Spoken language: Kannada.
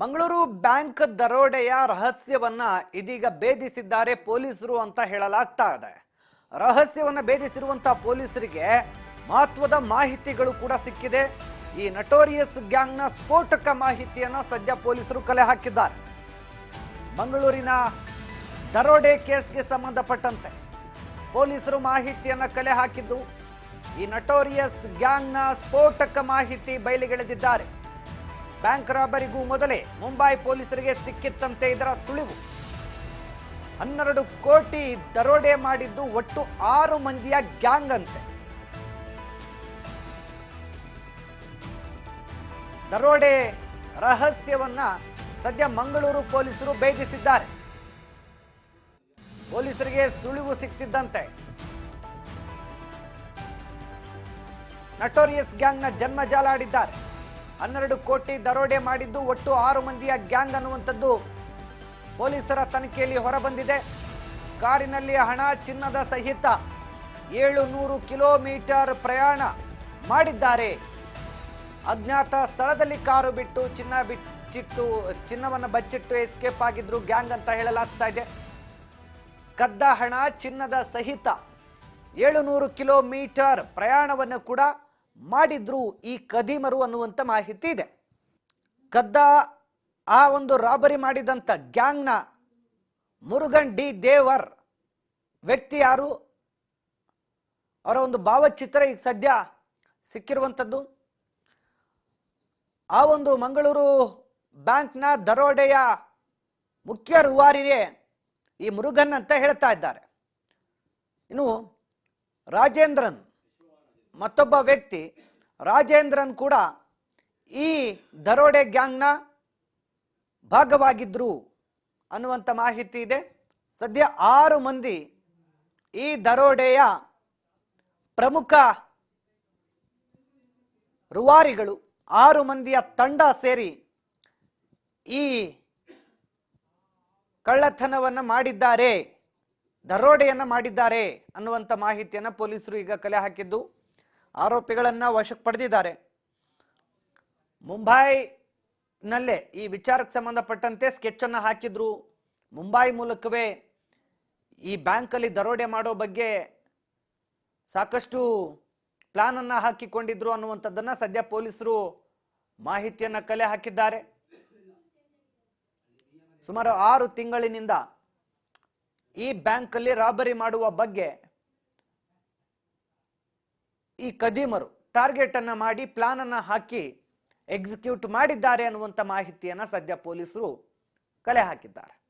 ಮಂಗಳೂರು ಬ್ಯಾಂಕ್ ದರೋಡೆಯ ರಹಸ್ಯವನ್ನ ಇದೀಗ ಭೇದಿಸಿದ್ದಾರೆ ಪೊಲೀಸರು ಅಂತ ಹೇಳಲಾಗ್ತಾ ಇದೆ. ರಹಸ್ಯವನ್ನ ಭೇದಿಸಿರುವಂತಹ ಪೊಲೀಸರಿಗೆ ಮಹತ್ವದ ಮಾಹಿತಿಗಳು ಕೂಡ ಸಿಕ್ಕಿದೆ. ಈ ನಟೋರಿಯಸ್ ಗ್ಯಾಂಗ್ನ ಸ್ಫೋಟಕ ಮಾಹಿತಿಯನ್ನ ಸದ್ಯ ಪೊಲೀಸರು ಕಲೆ ಹಾಕಿದ್ದಾರೆ. ಮಂಗಳೂರಿನ ದರೋಡೆ ಕೇಸ್ಗೆ ಸಂಬಂಧಪಟ್ಟಂತೆ ಪೊಲೀಸರು ಮಾಹಿತಿಯನ್ನ ಕಲೆ ಹಾಕಿದ್ದು, ಈ ನಟೋರಿಯಸ್ ಗ್ಯಾಂಗ್ನ ಸ್ಫೋಟಕ ಮಾಹಿತಿ ಬಯಲಿಗೆಳೆದಿದ್ದಾರೆ. ಬ್ಯಾಂಕ್ ರಾಬರಿಗೂ ಮೊದಲೇ ಮುಂಬೈ ಪೊಲೀಸರಿಗೆ ಸಿಕ್ಕಿತ್ತಂತೆ ಇದರ ಸುಳಿವು. ಹನ್ನೆರಡು ಕೋಟಿ ದರೋಡೆ ಮಾಡಿದ್ದು ಒಟ್ಟು ಆರು ಮಂದಿಯ ಗ್ಯಾಂಗ್ ಅಂತೆ ದರೋಡೆ ರಹಸ್ಯವನ್ನ ಸದ್ಯ ಮಂಗಳೂರು ಪೊಲೀಸರು ಭೇದಿಸಿದ್ದಾರೆ. ಪೊಲೀಸರಿಗೆ ಸುಳಿವು ಸಿಕ್ತಿದ್ದಂತೆ. ನಟೋರಿಯಸ್ ಗ್ಯಾಂಗ್ನ ಜನ್ಮ ಜಾಲಾಡಿದ್ದಾರೆ. ಹನ್ನೆರಡು ಕೋಟಿ ದರೋಡೆ ಮಾಡಿದ್ದು ಒಟ್ಟು ಆರು ಮಂದಿಯ ಗ್ಯಾಂಗ್ ಅನ್ನುವಂಥದ್ದು ಪೊಲೀಸರ ತನಿಖೆಯಲ್ಲಿ ಹೊರಬಂದಿದೆ. ಕಾರಿನಲ್ಲಿ ಹಣ ಚಿನ್ನದ ಸಹಿತ ಏಳು ನೂರು ಕಿಲೋಮೀಟರ್ ಪ್ರಯಾಣ ಮಾಡಿದ್ದಾರೆ. ಅಜ್ಞಾತ ಸ್ಥಳದಲ್ಲಿ ಕಾರು ಬಿಟ್ಟು ಚಿನ್ನ ಬಿಚ್ಚಿಟ್ಟು, ಚಿನ್ನವನ್ನು ಬಚ್ಚಿಟ್ಟು ಎಸ್ಕೇಪ್ ಆಗಿದ್ರು ಗ್ಯಾಂಗ್ ಅಂತ ಹೇಳಲಾಗ್ತಾ ಇದೆ. ಕದ್ದ ಹಣ ಚಿನ್ನದ ಸಹಿತ ಏಳು ನೂರು ಕಿಲೋಮೀಟರ್ ಪ್ರಯಾಣವನ್ನು ಕೂಡ ಮಾಡಿದ್ರು ಈ ಕದೀಮರು ಅನ್ನುವಂಥ ಮಾಹಿತಿ ಇದೆ. ಕದ್ದ ಆ ಒಂದು ರಾಬರಿ ಮಾಡಿದಂಥ ಗ್ಯಾಂಗ್ನ ಮುರುಗನ್ ಡಿ ದೇವರ್ ವ್ಯಕ್ತಿ ಯಾರು? ಅವರ ಒಂದು ಭಾವಚಿತ್ರ ಈಗ ಸದ್ಯ ಸಿಕ್ಕಿರುವಂಥದ್ದು ಆ ಒಂದು ಮಂಗಳೂರು ಬ್ಯಾಂಕ್ನ ದರೋಡೆಯ ಮುಖ್ಯ ರೂವಾರಿಗೆ ಈ ಮುರುಗನ್ ಅಂತ ಹೇಳ್ತಾ ಇದ್ದಾರೆ. ಇನ್ನು ರಾಜೇಂದ್ರನ್ ಮತ್ತೊಬ್ಬ ವ್ಯಕ್ತಿ ರಾಜೇಂದ್ರನ್ ಕೂಡ ಈ ದರೋಡೆ ಗ್ಯಾಂಗ್ನ ಭಾಗವಾಗಿದ್ರು ಅನ್ನುವಂಥ ಮಾಹಿತಿ ಇದೆ. ಸದ್ಯ ಆರು ಮಂದಿ ಈ ದರೋಡೆಯ ಪ್ರಮುಖ ರುವಾರಿಗಳು, ಆರು ಮಂದಿಯ ತಂಡ ಸೇರಿ ಈ ಕಳ್ಳತನವನ್ನು ಮಾಡಿದ್ದಾರೆ, ದರೋಡೆಯನ್ನು ಮಾಡಿದ್ದಾರೆ ಅನ್ನುವಂಥ ಮಾಹಿತಿಯನ್ನು ಪೊಲೀಸರು ಈಗ ಕಲೆ ಹಾಕಿದ್ದು. ಆರೋಪಿಗಳನ್ನ ವಶಕ್ಕೆ ಪಡೆದಿದ್ದಾರೆ. ಮುಂಬೈನಲ್ಲೇ ಈ ವಿಚಾರಕ್ಕೆ ಸಂಬಂಧಪಟ್ಟಂತೆ ಸ್ಕೆಚ್ ಅನ್ನ ಹಾಕಿದ್ರು. ಮುಂಬೈ ಮೂಲಕವೇ ಈ ಬ್ಯಾಂಕಲ್ಲಿ ದರೋಡೆ ಮಾಡೋ ಬಗ್ಗೆ ಸಾಕಷ್ಟು ಪ್ಲಾನ್ ಅನ್ನ ಹಾಕಿಕೊಂಡಿದ್ರು ಅನ್ನುವಂಥದ್ದನ್ನ ಸದ್ಯ ಪೊಲೀಸರು ಮಾಹಿತಿಯನ್ನ ಕಲೆ ಹಾಕಿದ್ದಾರೆ. ಸುಮಾರು ಆರು ತಿಂಗಳಿನಿಂದ ಈ ಬ್ಯಾಂಕಲ್ಲಿ ರಾಬರಿ ಮಾಡುವ ಬಗ್ಗೆ ಈ ಕದೀಮರು ಟಾರ್ಗೆಟ್ ಅನ್ನ ಮಾಡಿ ಪ್ಲಾನ್ ಅನ್ನ ಹಾಕಿ ಎಕ್ಸಿಕ್ಯೂಟ್ ಮಾಡಿದ್ದಾರೆ ಅನ್ನುವಂಥ ಮಾಹಿತಿಯನ್ನ ಸದ್ಯ ಪೊಲೀಸರು ಕಲೆ ಹಾಕಿದ್ದಾರೆ.